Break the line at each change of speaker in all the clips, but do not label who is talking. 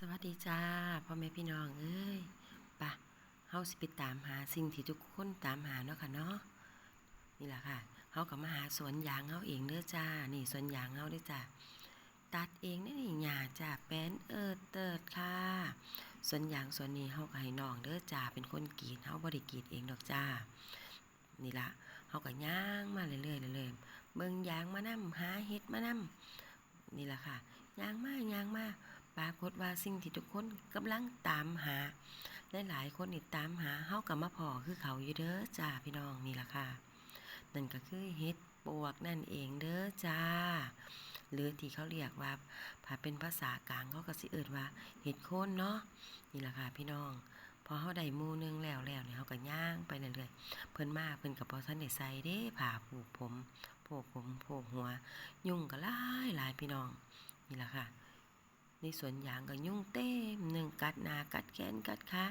สวัสดีจ้าพ่อแม่พี่น้องเอ้ยปะเฮาสิไปตามหาสิ่งที่ทุกคนตามหาเนาะค่ะเนาะนี่แหละค่ะเฮาก็มาหาสวนยางเฮาเองเด้อจ้า นี่สวนยางเฮาเด้อจ้าตัดเองนี่นี่หญ้าจ้าแป้นเอิดเติดค่ะสวนยางสวนนี้เฮาก็ให้น้องเด้อจ้าเป็นคนกรีดเฮาบ่ได้กรีดเองดอกจ้า นี่ละเฮาก็ย่างมาเรื่อยๆเรื่อยๆเบิ่งยางมานํหาเฮ็ดมานํนี่ละค่ะย่างมาย่างมา ปรากฏว่าสิ่งที่ทุกคนกำลังตามหาหลายๆคนนี่ตามหาเฮาก็มาพอคือเขาอยู่เด้อจ้าพี่น้องนี่ล่ะค่ะ นั่นก็คือเฮ็ดปวกนั่นเองเด้อจ้า หรือที่เขาเรียกว่าถ้าเป็นภาษากลางเขาก็สิเอิ้นว่าเห็ดโคนเนาะนี่ล่ะค่ะพี่น้องพอเฮาได้มูหนึงแล้วแล้วเนี่ยเฮาก็ย่างไปเรื่อยๆเพิ่นมาเพิ่นก็บ่ทันได้ใส่เด้ผ้าผูกผมโพกผมโพกหัว ยุ่งก็หลายหลายพี่น้องนี่ล่ะค่ะ สวนยางก็ยุ่งเต็มหนึ่งกัดนากัดแขนกัดขา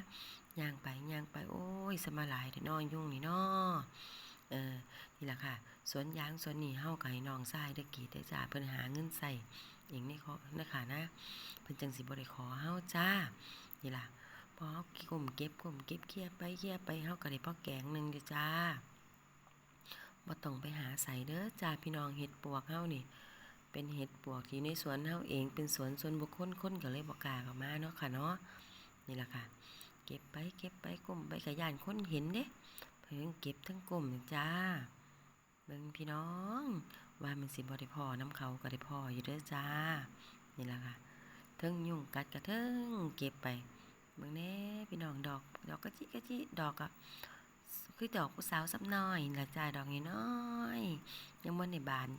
ยางไปยางไปโอ้ยสมาหลายเด้อน้อยุ่งนี่น้อเออนี่แหละค่ะ สวนยางสวนนี้เฮาก็ให้น้องชายได้กีดได้จ้าเพิ่นหาเงินใส่เองในขอนะคะนะเพิ่นจังสิบ่ได้ขอเฮาจ้า นี่ล่ะพอเฮากลมเก็บกลมเก็บเคลียไปเคลียไปเฮาก็ได้พอแกงหนึงจ้าบ่ต้องไปหาใส่เด้อจ้าพี่น้องเห็ดปวกเฮานี่ เป็นเห็ดปวกที่ในสวนเฮาเอง เป็นสวนส่วนบุคคลคนก็เลยบ่กล้าเข้ามาเนาะค่ะเนาะนี่แหละค่ะ เก็บไปเก็บไปกลมไปกะยานคนเห็นเด้เพิ่นเก็บทั้งกลมนี่จ้าเบิ่งพี่น้อง ว่ามันสิบ่ได้พอน้ำเขาก็ได้พออยู่เด้อจ้า นี่แหละค่ะเทิงยุ่งกัดกระเทิงเก็บไปเบิ่งแน่พี่น้องดอก ดอกกะจิกะจิดอกอะคือดอกผู้สาวสับน้อยนี่ล่ะจ้าดอกน้อยยังบ่ได้บาน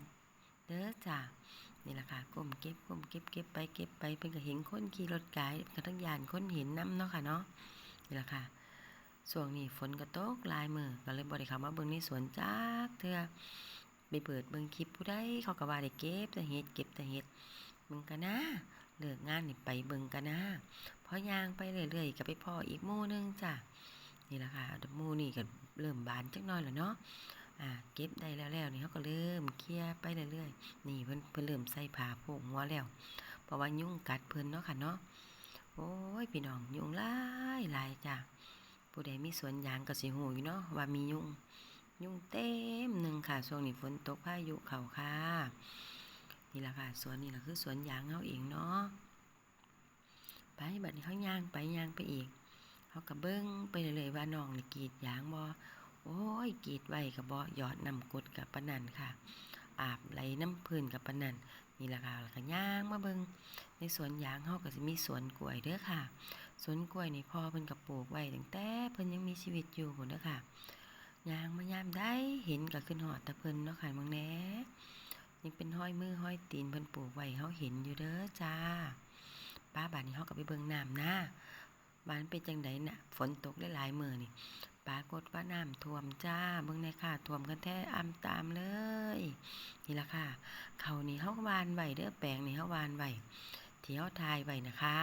เด้อจ้านี่แหละค่ะก้มเก็บก้มเก็บเก็บไปเก็บไปเพิ่นก็เห็นค้นขี่รถไกก็ทั้งยานคนเห็นนํเนาะค่ะเนาะนี่แหละค่ะช่วงนี้ฝนก็ตกลายมือก็เลยบ่ได้เข้ามาเบิ่งในสวนจักเทื่อไปเปิดเบิ่งคลิปผู้ใดเขาก็ว่าได้เก็บแต่เห็ดเก็บแต่เห็ดเบิ่งกันนะเลิกงานนี่ไปเบิ่งกันนะพอยางไปเรื่อยๆก็ไปพ้ออีกมู่นึงจ้ะนี่แหละค่ะหมู่นี่ก็เริ่มบานจักหน่อยแล้วเนาะ อ่าเก็บได้แล้วๆนี่เขาก็เริ่มเคลียร์ไปเรื่อยๆนี่เพิ่นเพิ่นเริ่มใส่ผ้าโพกหัวแล้ว เพราะว่ายุงกัดเพิ่นเนาะค่ะเนาะโอ้ยพี่น้องยุงหลายหลายจ้ะผู้ใดมีสวนยางก็สิหูอยู่เนาะว่ามียุง ยุงเต็มหนึ่งค่ะช่วงนี้ฝนตกพายุเข้าค่ะนี่ละค่ะสวนนี่ล่ะคือสวนยางเฮาเองเนาะไปบัดนี้เฮาย่างไปย่างไปอีกเฮาก็เบิ่งไปเรื่อยๆว่าน้องนี่กรีดยางบ่ โอ้ยกรีดไว้ก็บ่หยอดนำกดกับปนันค่ะ อาบไหลน้ำพื้นกับปนันนี่ละค่ะแล้วก็ย่างมาเบิงในสวนยางเฮาก็สิมีสวนกล้วยเด้อค่ะ สวนกล้วยนี่พ่อเพิ่นก็ปลูกไว้ตั้งแต่เพิ่นยังมีชีวิตอยู่พุ่นเด้อค่ะยางมายามได้เห็นก็ขึ้นฮอดต่เพิ่นเนาะค่ะมึงแหน่ยังเป็นห้อยมือห้อยตีนเพิ่นปลูกไว้เฮาเห็นอยู่เด้อจ้าป้าบาดนี้เฮาก็ไปเบิ่งน้ำนะบ้านเป็นจังไดน่ะฝนตกหลายๆมื้อนี่ ปรากฏว่าน้ำท่วมจ้าเบิ่งในค่ะท่วมกันแท้อำตามเลย นี่ละค่ะเขานี่เฮาวานไว้เด้อแปลงนี่เฮาวานไว้ที่เฮาทายไว้นะคะ